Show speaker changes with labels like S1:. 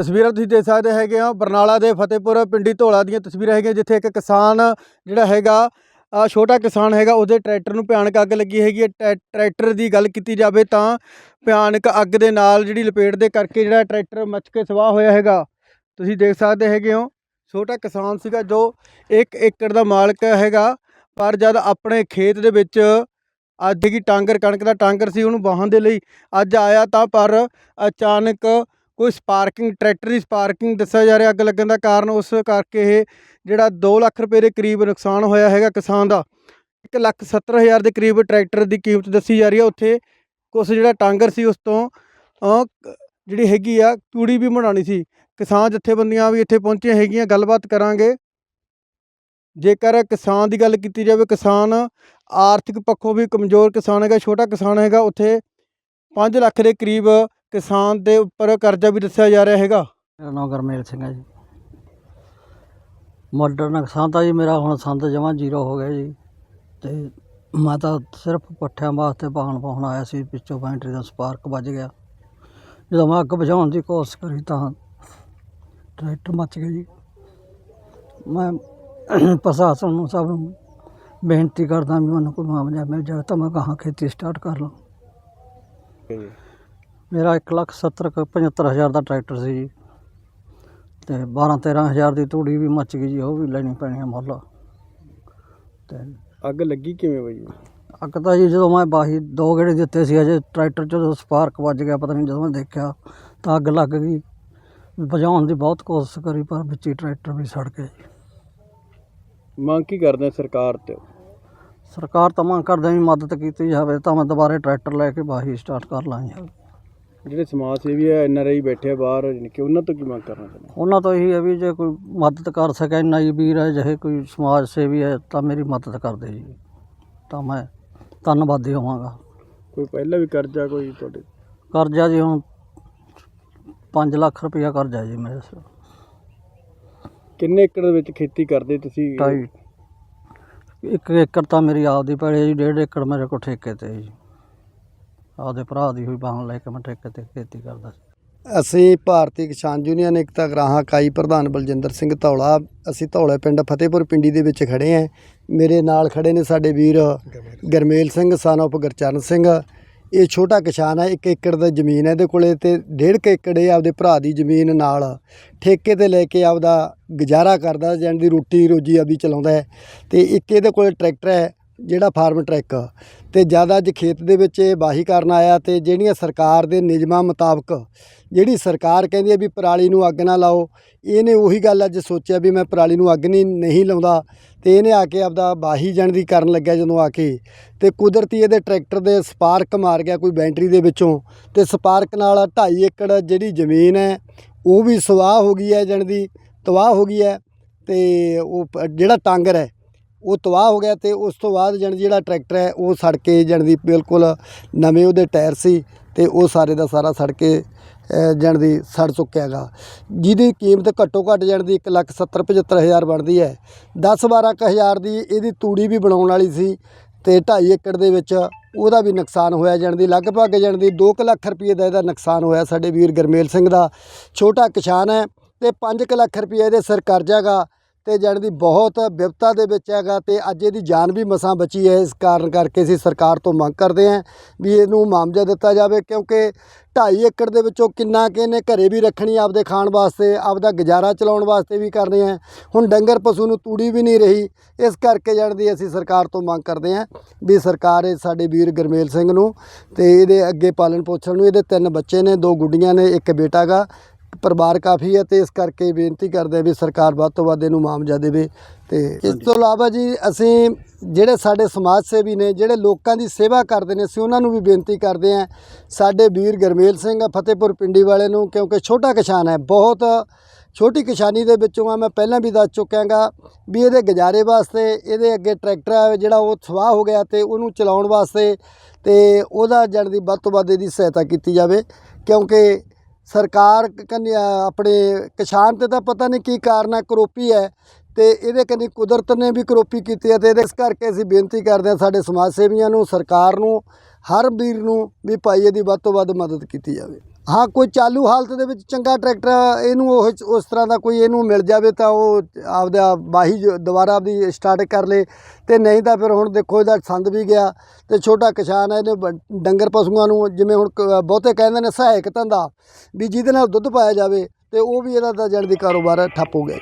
S1: ਤਸਵੀਰਾਂ ਤੁਸੀਂ ਦੇਖ ਸਕਦੇ ਹੈਗੇ ਆ ਬਰਨਾਲਾ ਦੇ ਫਤਿਹਪੁਰ ਪਿੰਡੀ ਧੌਲਾ ਦੀਆਂ ਤਸਵੀਰਾਂ ਹੈਗੀਆਂ ਜਿੱਥੇ ਇੱਕ ਕਿਸਾਨ ਜਿਹੜਾ ਹੈਗਾ ਅ, ਛੋਟਾ ਕਿਸਾਨ ਹੈਗਾ ਉਹਦੇ ਟਰੈਕਟਰ ਨੂੰ ਭਿਆਨਕ ਅੱਗ ਲੱਗੀ ਹੈਗੀ ਹੈ। ਟਰੈ- ਟਰੈਕਟਰ ਦੀ ਗੱਲ ਕੀਤੀ ਜਾਵੇ ਤਾਂ ਭਿਆਨਕ ਅੱਗ ਦੇ ਨਾਲ ਜਿਹੜੀ ਲਪੇਟ ਦੇ ਕਰਕੇ ਜਿਹੜਾ ਟਰੈਕਟਰ ਮੱਚ ਕੇ ਸਵਾਹ ਹੋਇਆ ਹੈਗਾ। ਤੁਸੀਂ ਦੇਖ ਸਕਦੇ ਹੈਗੇ ਹੋ ਛੋਟਾ ਕਿਸਾਨ ਸੀਗਾ ਜੋ 1 ਏਕੜ ਦਾ ਮਾਲਕ ਹੈਗਾ ਪਰ ਜਦ ਆਪਣੇ ਖੇਤ ਦੇ ਵਿੱਚ ਅੱਜ ਕੀ ਟਾਂਗਰ ਕਣਕ ਦਾ ਟਾਂਗਰ ਸੀ ਉਹਨੂੰ ਵਾਹਣ ਦੇ ਲਈ ਅੱਜ ਆਇਆ ਤਾਂ ਪਰ ਅਚਾਨਕ ਕੋਈ ਸਪਾਰਕਿੰਗ, ਟਰੈਕਟਰ ਦੀ ਸਪਾਰਕਿੰਗ ਦੱਸਿਆ ਜਾ ਰਿਹਾ ਅੱਗ ਲੱਗਣ ਦਾ ਕਾਰਨ, ਉਸ ਕਰਕੇ ਇਹ ਜਿਹੜਾ 2 ਲੱਖ ਰੁਪਏ ਦੇ ਕਰੀਬ ਨੁਕਸਾਨ ਹੋਇਆ ਹੈਗਾ ਕਿਸਾਨ ਦਾ। 1 ਲੱਖ 70 ਹਜ਼ਾਰ ਦੇ ਕਰੀਬ ਟਰੈਕਟਰ ਦੀ ਕੀਮਤ ਦੱਸੀ ਜਾ ਰਹੀ ਹੈ ਉੱਥੇ ਕੁਛ ਜਿਹੜਾ ਟਾਂਗਰ ਸੀ, ਉਸ ਤੋਂ ਜਿਹੜੀ ਹੈਗੀ ਆ, ਤੂੜੀ ਵੀ ਬਣਾਉਣੀ ਸੀ। ਕਿਸਾਨ ਜਥੇਬੰਦੀਆਂ ਵੀ ਇੱਥੇ ਪਹੁੰਚੀਆਂ ਹੈਗੀਆਂ, ਗੱਲਬਾਤ ਕਰਾਂਗੇ। ਜੇਕਰ ਕਿਸਾਨ ਦੀ ਗੱਲ ਕੀਤੀ ਜਾਵੇ, ਕਿਸਾਨ ਆਰਥਿਕ ਪੱਖੋਂ ਵੀ ਕਮਜ਼ੋਰ ਕਿਸਾਨ ਹੈਗਾ, ਛੋਟਾ ਕਿਸਾਨ ਹੈਗਾ, ਉੱਥੇ 5 ਲੱਖ ਦੇ ਕਰੀਬ ਕਿਸਾਨ ਦੇ ਉੱਪਰ ਕਰਜ਼ਾ ਵੀ ਦੱਸਿਆ ਜਾ ਰਿਹਾ ਹੈਗਾ।
S2: ਮੇਰਾ ਨਾਮ ਗਰਮੇਲ ਸਿੰਘ ਹੈ ਜੀ। ਮਾਡਰਨ ਨੁਕਸਾਨ ਤਾਂ ਜੀ ਮੇਰਾ ਹੁਣ ਸੰਦ ਜਮਾ ਜ਼ੀਰੋ ਹੋ ਗਿਆ ਜੀ। ਤੇ ਮੈਂ ਤਾਂ ਸਿਰਫ ਪੱਠਿਆਂ ਵਾਸਤੇ ਵਾਹਣ ਪਾਉਣ ਆਇਆ ਸੀ ਪਿੱਛੋਂ ਬੈਟਰੀ ਦਾ ਸਪਾਰਕ ਵੱਜ ਗਿਆ। ਜਦੋਂ ਮੈਂ ਅੱਗ ਬੁਝਾਉਣ ਦੀ ਕੋਸ਼ਿਸ਼ ਕਰੀ ਤਾਂ ਟਰੈਕਟਰ ਮੱਚ ਗਿਆ ਜੀ। ਮੈਂ ਪ੍ਰਸ਼ਾਸਨ ਨੂੰ ਸਭ ਨੂੰ ਬੇਨਤੀ ਕਰਦਾ ਵੀ ਮੈਨੂੰ ਕੋਈ ਮੁਆਵਜ਼ਾ ਮਿਲ ਜਾਵੇ ਤਾਂ ਮੈਂ ਕਹਾਂ ਖੇਤੀ ਸਟਾਰਟ ਕਰ ਲਾਂ। ਮੇਰਾ ਇੱਕ ਲੱਖ ਸੱਤਰ ਕੁ ਪਝੱਤਰ ਹਜ਼ਾਰ ਦਾ ਟਰੈਕਟਰ ਸੀ ਜੀ। ਤੇ 12 13 ਹਜ਼ਾਰ ਦੀ ਤੂੜੀ ਵੀ ਮੱਚ ਗਈ ਜੀ ਉਹ ਵੀ ਲੈਣੀ ਪੈਣੀ ਆ ਮੁੱਲ। ਤੇ
S1: ਅੱਗ ਲੱਗੀ ਕਿਵੇਂ ਬਈ?
S2: ਅੱਗ ਤਾਂ ਜੀ ਜਦੋਂ ਮੈਂ ਬਾਹੀ ਦੋ ਗੇੜੇ ਦਿੱਤੇ ਸੀ ਅਜੇ ਟਰੈਕਟਰ 'ਚ ਜਦੋਂ ਸਪਾਰਕ ਵੱਜ ਗਿਆ ਪਤਾ ਨਹੀਂ ਜਦੋਂ ਮੈਂ ਦੇਖਿਆ ਤਾਂ ਅੱਗ ਲੱਗ ਗਈ। ਬੁਝਾਉਣ ਦੀ ਬਹੁਤ ਕੋਸ਼ਿਸ਼ ਕਰੀ ਪਰ ਵਿੱਚ ਹੀ ਟਰੈਕਟਰ ਵੀ ਸੜ ਗਿਆ ਜੀ।
S1: ਮੰਗ ਕੀ ਕਰਦੇ ਆ ਸਰਕਾਰ ਤੇ?
S2: ਸਰਕਾਰ ਤਾਂ ਮੰਗ ਕਰਦੇ ਵੀ ਮਦਦ ਕੀਤੀ ਜਾਵੇ ਤਾਂ ਮੈਂ ਦੁਬਾਰੇ ਟਰੈਕਟਰ ਲੈ ਕੇ ਬਾਹੀ ਸਟਾਰਟ ਕਰ ਲਾਂ ਜੀ
S1: ਜਿਹੜੇ ਸਮਾਜ ਸੇਵੀ ਆ ਐਨ ਆਰ ਆਈ ਬੈਠੇ ਆ ਬਾਹਰ ਯਾਨੀ ਕਿ ਉਹਨਾਂ ਤੋਂ ਕੀ ਮੰਗ ਕਰਨਾ ਚਾਹੁੰਦੇ
S2: ਉਹਨਾਂ ਤੋਂ ਇਹੀ ਹੈ ਵੀ ਜੇ ਕੋਈ ਮਦਦ ਕਰ ਸਕੇ ਨਾਈ ਵੀਰ ਹੈ ਜਿਹੇ ਕੋਈ ਸਮਾਜ ਸੇਵੀ ਹੈ ਤਾਂ ਮੇਰੀ ਮਦਦ ਕਰ ਦੇ ਜੀ। ਤਾਂ ਮੈਂ ਧੰਨਵਾਦੀ ਹੋਵਾਂਗਾ।
S1: ਕੋਈ ਪਹਿਲਾਂ ਵੀ ਕਰਜ਼ਾ ਕੋਈ ਤੁਹਾਡੇ?
S2: ਕਰਜ਼ਾ ਜੀ ਹੁਣ 5 ਲੱਖ ਰੁਪਇਆ ਕਰਜ਼ਾ ਜੀ ਮੇਰੇ। ਸਿਰ
S1: ਕਿੰਨੇ ਏਕੜ ਦੇ ਵਿੱਚ ਖੇਤੀ ਕਰਦੇ ਤੁਸੀਂ?
S2: ਢਾਈ। ਇੱਕ ਏਕੜ ਤਾਂ ਮੇਰੀ ਆਪਦੀ ਪੈਲੀ ਹੈ ਜੀ ਡੇਢ ਏਕੜ ਮੇਰੇ ਕੋਲ ਠੇਕੇ ਤੇ ਜੀ। ਆਪਦੇ ਭਰਾ ਦੀ ਹੋਈ ਬਾਹਣ ਲੈ ਕੇ ਮੈਂ ਠੇਕੇ ਤੇ ਖੇਤੀ ਕਰਦਾ ਸੀ।
S3: ਅਸੀਂ ਭਾਰਤੀ ਕਿਸਾਨ ਯੂਨੀਅਨ, ਏਕਤਾ ਗ੍ਰਾਹਕ ਇਕਾਈ ਪ੍ਰਧਾਨ ਬਲਜਿੰਦਰ ਸਿੰਘ ਧੌਲਾ। ਅਸੀਂ ਧੌਲੇ ਪਿੰਡ ਫਤਿਹਪੁਰ ਪਿੰਡੀ ਦੇ ਵਿੱਚ ਖੜੇ ਆਂ ਮੇਰੇ ਨਾਲ ਖੜੇ ਨੇ ਸਾਡੇ ਵੀਰ ਗਰਮੇਲ ਸਿੰਘ ਸਨ of ਗੁਰਚਰਨ ਸਿੰਘ। ਇਹ ਛੋਟਾ ਕਿਸਾਨ ਹੈ, ਇੱਕ ਏਕੜ ਦਾ ਜ਼ਮੀਨ ਹੈ ਇਹਦੇ ਕੋਲੇ ਤੇ ਡੇਢ ਕੁ ਏਕੜ ਇਹ ਆਪਦੇ ਭਰਾ ਦੀ ਜ਼ਮੀਨ ਨਾਲ ਠੇਕੇ ਤੇ ਲੈ ਕੇ ਆਪਦਾ ਗੁਜ਼ਾਰਾ ਕਰਦਾ ਜਾਨ ਦੀ ਰੋਟੀ ਰੋਜੀ ਆਪਦੀ ਚਲਾਉਂਦਾ ਹੈ। ਤੇ ਇੱਕ ਇਹਦੇ ਕੋਲੇ ਟਰੈਕਟਰ ਹੈ ਜਿਹੜਾ ਫਾਰਮ ਟਰੈਕ ਤੇ ਜਦ ਅੱਜ ਖੇਤ ਦੇ ਵਿੱਚ ਇਹ ਵਾਹੀ ਕਰਨ ਆਇਆ ਤੇ ਜਿਹੜੀਆਂ ਸਰਕਾਰ ਦੇ ਨਿਯਮਾਂ ਮੁਤਾਬਕ ਜਿਹੜੀ ਸਰਕਾਰ ਕਹਿੰਦੀ ਹੈ ਵੀ ਪਰਾਲੀ ਨੂੰ ਅੱਗ ਨਾ ਲਾਓ, ਇਹਨੇ ਉਹੀ ਗੱਲ ਅੱਜ ਸੋਚਿਆ ਵੀ ਮੈਂ ਪਰਾਲੀ ਨੂੰ ਅੱਗ ਨਹੀਂ ਨਹੀਂ ਲਾਉਂਦਾ। ਤੇ ਇਹਨੇ ਆ ਕੇ ਆਪਦਾ ਵਾਹੀ ਜਣ ਦੀ ਕਰਨ ਲੱਗਿਆ ਜਦੋਂ ਆ ਕੇ। ਤੇ ਕੁਦਰਤੀ ਇਹਦੇ ਟਰੈਕਟਰ ਦੇ ਸਪਾਰਕ ਮਾਰ ਗਿਆ ਕੋਈ ਬੈਟਰੀ ਦੇ ਵਿੱਚੋਂ। ਤੇ ਸਪਾਰਕ ਨਾਲ 2.5 ਏਕੜ ਜਿਹੜੀ ਜ਼ਮੀਨ ਹੈ, ਉਹ ਵੀ ਸਵਾਹ ਹੋ ਗਈ ਹੈ ਜਣ ਦੀ, ਤਬਾਹ ਹੋ ਗਈ ਹੈ। ਤੇ ਉਹ ਪ- ਜਿਹੜਾ ਟਾਂਗਰ ਹੈ ਉਹ ਤਬਾਹ ਹੋ ਗਿਆ ਤੇ ਉਸ ਤੋਂ ਬਾਅਦ ਜਾਣੀ ਜਿਹੜਾ ਟਰੈਕਟਰ ਹੈ ਉਹ ਸੜ ਕੇ ਜਾਣੀ ਦੀ ਬਿਲਕੁਲ ਨਵੇਂ ਉਹਦੇ ਟਾਇਰ ਸੀ ਤੇ ਉਹ ਸਾਰੇ ਦਾ ਸਾਰਾ ਸੜ ਕੇ ਅ, ਦੀ ਸੜ ਚੁੱਕਿਆ ਗਾ ਜਿਹਦੀ ਕੀਮਤ ਘੱਟੋ ਘੱਟ ਜਾਣੀ ਦੀ 1 ਲੱਖ 70 75 ਹਜ਼ਾਰ ਬਣਦੀ ਹੈ। 10 12 ਕੁ ਹਜ਼ਾਰ ਦੀ ਇਹਦੀ ਤੂੜੀ ਵੀ ਬਣਾਉਣ ਵਾਲੀ ਸੀ ਤੇ 2.5 ਏਕੜ ਦੇ ਵਿੱਚ ਉਹਦਾ ਵੀ ਨੁਕਸਾਨ ਹੋਇਆ ਜਾਣ ਦੀ ਲਗਭਗ ਜਾਣ ਦੀ 2 ਲੱਖ ਰੁਪਏ ਦਾ ਇਹਦਾ ਨੁਕਸਾਨ ਹੋਇਆ ਸਾਡੇ ਵੀਰ ਗਰਮੇਲ ਸਿੰਘ ਦਾ। ਛੋਟਾ ਕਿਸਾਨ ਹੈ ਤੇ 5 ਲੱਖ ਰੁਪਏ ਇਹਦੇ ਸਿਰ ਕਰਜ਼ਾ ਗਾ ਤੇ ਜਾਣੀ ਦੀ ਬਹੁਤ ਵਿਪਤਾ ਦੇ ਵਿੱਚ ਹੈਗਾ ਤੇ ਅੱਜ ਇਹਦੀ ਜਾਨ ਵੀ ਮਸਾਂ ਬਚੀ ਹੈ। ਇਸ ਕਾਰਨ ਕਰਕੇ ਅਸੀਂ ਸਰਕਾਰ ਤੋਂ ਮੰਗ ਕਰਦੇ ਹਾਂ ਵੀ ਇਹਨੂੰ ਮੁਆਵਜ਼ਾ ਦਿੱਤਾ ਜਾਵੇ ਕਿਉਂਕਿ 2.5 ਏਕੜ ਦੇ ਵਿੱਚੋਂ ਕਿੰਨਾ ਕਿ ਇਹਨੇ ਘਰੇ ਵੀ ਰੱਖਣੀ ਆਪਦੇ ਖਾਣ ਵਾਸਤੇ, ਆਪਦਾ ਗੁਜ਼ਾਰਾ ਚਲਾਉਣ ਵਾਸਤੇ ਵੀ ਕਰਨੇ ਆ ਹੁਣ ਡੰਗਰ ਪਸ਼ੂ ਨੂੰ ਤੂੜੀ ਵੀ ਨਹੀਂ ਰਹੀ, ਇਸ ਕਰਕੇ ਜਾਣਦੀ ਅਸੀਂ ਸਰਕਾਰ ਤੋਂ ਮੰਗ ਕਰਦੇ ਹਾਂ ਵੀ ਸਰਕਾਰ ਇਹ ਸਾਡੇ ਵੀਰ ਗਰਮੇਲ ਸਿੰਘ ਨੂੰ ਤੇ ਇਹਦੇ ਅੱਗੇ ਪਾਲਣ ਪੋਸ਼ਣ ਨੂੰ, ਇਹਦੇ ਤਿੰਨ ਬੱਚੇ ਨੇ, ਦੋ ਗੁੱਡੀਆਂ ਨੇ, ਇੱਕ ਬੇਟਾ ਗਾ ਪਰਿਵਾਰ ਕਾਫੀ ਹੈ ਤੇ ਇਸ ਕਰਕੇ ਬੇਨਤੀ ਕਰਦੇ ਆ ਵੀ ਸਰਕਾਰ ਵੱਧ ਤੋਂ ਵੱਧ ਇਹਨੂੰ ਮੁਆਵਜ਼ਾ ਦੇਵੇ ਤੇ ਇਸ ਤੋਂ ਇਲਾਵਾ ਜੀ ਅਸੀਂ ਜਿਹੜੇ ਸਾਡੇ ਸਮਾਜ ਸੇਵੀ ਨੇ ਜਿਹੜੇ ਲੋਕਾਂ ਦੀ ਸੇਵਾ ਕਰਦੇ ਨੇ ਅਸੀਂ ਉਹਨਾਂ ਨੂੰ ਵੀ ਬੇਨਤੀ ਕਰਦੇ ਹਾਂ। ਸਾਡੇ ਵੀਰ ਗਰਮੇਲ ਸਿੰਘ ਫਤਿਹਪੁਰ ਪਿੰਡੀ ਵਾਲੇ ਨੂੰ ਕਿਉਂਕਿ ਛੋਟਾ ਕਿਸਾਨ ਹੈ ਬਹੁਤ ਛੋਟੀ ਕਿਸਾਨੀ ਦੇ ਵਿੱਚੋਂ ਆ ਮੈਂ ਪਹਿਲਾਂ ਵੀ ਦੱਸ ਚੁੱਕਿਆਗਾ ਵੀ ਇਹਦੇ ਗੁਜ਼ਾਰੇ ਵਾਸਤੇ ਇਹਦੇ ਅੱਗੇ ਟਰੈਕਟਰ ਹੈ ਜਿਹੜਾ ਉਹ ਸਵਾਹ ਹੋ ਗਿਆ ਤੇ ਉਹਨੂੰ ਚਲਾਉਣ ਵਾਸਤੇ ਤੇ ਉਹਦਾ ਜਣ ਦੀ ਵੱਧ ਤੋਂ ਵੱਧ ਇਹਦੀ ਸਹਾਇਤਾ ਕੀਤੀ ਜਾਵੇ ਕਿਉਂਕਿ ਸਰਕਾਰ ਕੰਨੀ ਆਪਣੇ ਕਿਸਾਨ ਤੇ ਤਾਂ ਪਤਾ ਨਹੀਂ ਕੀ ਕਾਰਨ ਹੈ ਕਰੋਪੀ ਹੈ ਤੇ ਇਹਦੇ ਕੰਨੀ ਕੁਦਰਤ ਨੇ ਵੀ ਕਰੋਪੀ ਕੀਤੀ ਹੈ ਤੇ ਇਹਦੇ ਇਸ ਕਰਕੇ ਅਸੀਂ ਬੇਨਤੀ ਕਰਦੇ ਹਾਂ ਸਾਡੇ ਸਮਾਜ ਸੇਵੀਆਂ ਨੂੰ, ਸਰਕਾਰ ਨੂੰ, ਹਰ ਵੀਰ ਨੂੰ ਵੀ ਭਾਈ ਇਹਦੀ ਵੱਧ ਤੋਂ ਵੱਧ ਮਦਦ ਕੀਤੀ ਜਾਵੇ। ਹਾਂ, ਕੋਈ ਚਾਲੂ ਹਾਲਤ ਦੇ ਵਿੱਚ ਚੰਗਾ ਟਰੈਕਟਰ, ਇਹਨੂੰ ਉਹ ਉਸ ਤਰ੍ਹਾਂ ਦਾ ਕੋਈ ਇਹਨੂੰ ਮਿਲ ਜਾਵੇ ਤਾਂ ਉਹ ਆਪਦਾ ਬਾਹੀ ਦੁਬਾਰਾ ਆਪਦੀ ਸਟਾਰਟ ਕਰ ਲੇ। ਤੇ ਨਹੀਂ ਤਾਂ ਫਿਰ ਹੁਣ ਦੇਖੋ ਇਹਦਾ ਸੰਦ ਵੀ ਗਿਆ ਤੇ ਛੋਟਾ ਕਿਸਾਨ ਹੈ ਇਹਨੇ ਡੰਗਰ ਪਸ਼ੂਆਂ ਨੂੰ ਜਿਵੇਂ ਹੁਣ ਕ- ਬਹੁਤੇ ਕਹਿੰਦੇ ਨੇ ਸਹਾਇਕ ਧੰਦਾ ਵੀ ਜਿਹਦੇ ਨਾਲ ਦੁੱਧ ਪਾਇਆ ਜਾਵੇ ਤੇ ਉਹ ਵੀ ਇਹਦਾ ਤਾਂ ਜਾਣੀ ਦੀ ਕਾਰੋਬਾਰ ਠੱਪ ਹੋ ਗਿਆ।